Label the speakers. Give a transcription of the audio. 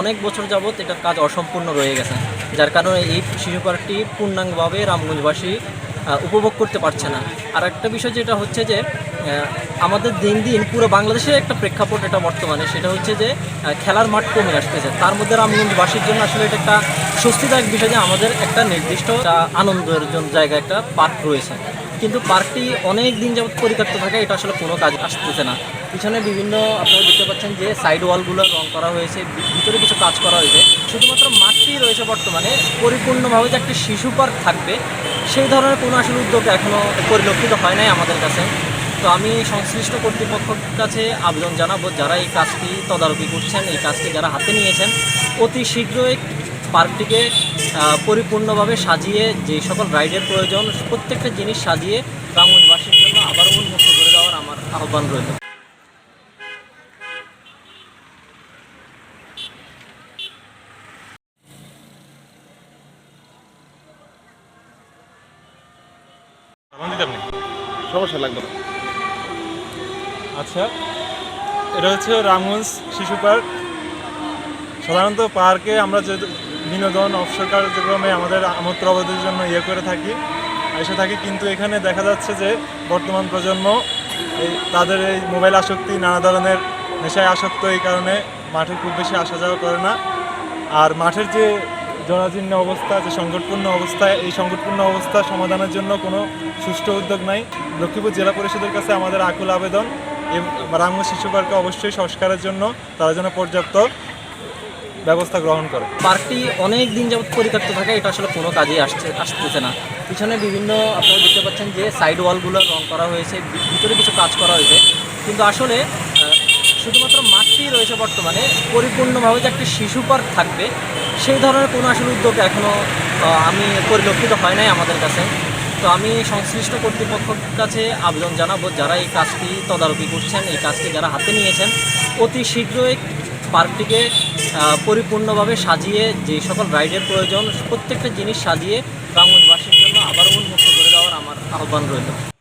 Speaker 1: অনেক বছর যাবৎ এটার কাজ অসম্পূর্ণ রয়ে গেছে, যার কারণে এই শিশু পার্কটি পূর্ণাঙ্গভাবে রামগঞ্জবাসী উপভোগ করতে পারছে না। আর একটা বিষয় যেটা হচ্ছে যে আমাদের দিন দিন পুরো বাংলাদেশের একটা প্রেক্ষাপট এটা বর্তমানে, সেটা হচ্ছে যে খেলার মাঠ কমে আসতেছে। তার মধ্যে রামগঞ্জবাসীর জন্য আসলে এটা একটা স্বস্তিদায়ক বিষয় যে আমাদের একটা নির্দিষ্ট আনন্দের জন্য জায়গা একটা পার্ক রয়েছে। কিন্তু পার্কটি অনেক দিন যাবত পরিত্যক্ত থাকে, এটা আসলে কোনো কাজ আসতেছে না। পিছনে বিভিন্ন আপনারা দেখতে পাচ্ছেন যে সাইড ওয়ালগুলো রং করা হয়েছে ভিতরে কিছু কাজ করা হয়েছে। শুধুমাত্র মাঠটি রয়েছে বর্তমানে, পরিপূর্ণভাবে যে একটি শিশু পার্ক থাকবে, সেই ধরনের কোনো আসলে উদ্যোগ এখনও পরিলক্ষিত হয় নাই আমাদের কাছে। তো আমি সংশ্লিষ্ট কর্তৃপক্ষের কাছে আবেদন জানাব, যারা এই কাজটি তদারকি করছেন, এই কাজটি যারা হাতে নিয়েছেন, অতি শীঘ্রই পার্কটিকে পরিপূর্ণভাবে সাজিয়ে যে সকল রাইডের প্রয়োজন প্রত্যেকটা জিনিস সাজিয়ে রামগঞ্জবাসীর জন্য আবারও উন্মুক্ত করে দেওয়ার আমার আহ্বান রইল।
Speaker 2: সমস্যা লাগবে না।
Speaker 3: আচ্ছা এটা হচ্ছে রামগঞ্জ শিশু পার্ক। সাধারণত পার্কে আমরা যে বিনোদন অবসর কার্যক্রমে আমাদের আমোদ প্রবোধের জন্য ইয়ে করে থাকি, এসে থাকি। কিন্তু এখানে দেখা যাচ্ছে যে বর্তমান প্রজন্ম, এই তাদের এই মোবাইল আসক্তি, নানা ধরনের নেশায় আসক্ত এই কারণে মাঠে খুব বেশি আসা যাওয়া করে না। আর মাঠের যে জরাজীর্ণ অবস্থা, যে সংকটপূর্ণ অবস্থা, এই সংকটপূর্ণ অবস্থা সমাধানের জন্য কোনো সুষ্ঠু উদ্যোগ নাই। লক্ষ্মীপুর জেলা পরিষদের কাছে আমাদের আকুল আবেদন রামগঞ্জ শিশু পার্কে অবশ্যই সংস্কারের জন্য তারা যেন পর্যাপ্ত ব্যবস্থা গ্রহণ করে।
Speaker 1: পার্কটি অনেক দিন যাবত পরিত্যক্ত থাকে, এটা আসলে কোনো কাজেই আসছে, আসতেছে না। পিছনে বিভিন্ন আপনারা দেখতে পাচ্ছেন যে সাইড ওয়ালগুলো রং করা হয়েছে ভিতরে কিছু কাজ করা হয়েছে। কিন্তু আসলে শুধুমাত্র মাঠটি রয়েছে বর্তমানে, পরিপূর্ণভাবে যে একটা শিশু পার্ক থাকবে, সেই ধরনের কোনো আসলে উদ্যোগ এখনও আমি পরিলক্ষিত হয় নাই আমাদের কাছে। তো আমি সংশ্লিষ্ট কর্তৃপক্ষের কাছে আবেদন জানাব, যারা এই কাজটি তদারকি করছেন, এই কাজটি যারা হাতে নিয়েছেন, অতি শীঘ্রই পার্কটিকে পরিপূর্ণভাবে সাজিয়ে যে সকল রাইডের প্রয়োজন, প্রত্যেকটা জিনিস সাজিয়ে গ্রামবাসীর জন্য আবারও উন্মুক্ত করে দেওয়ার আমার আহ্বান রইল।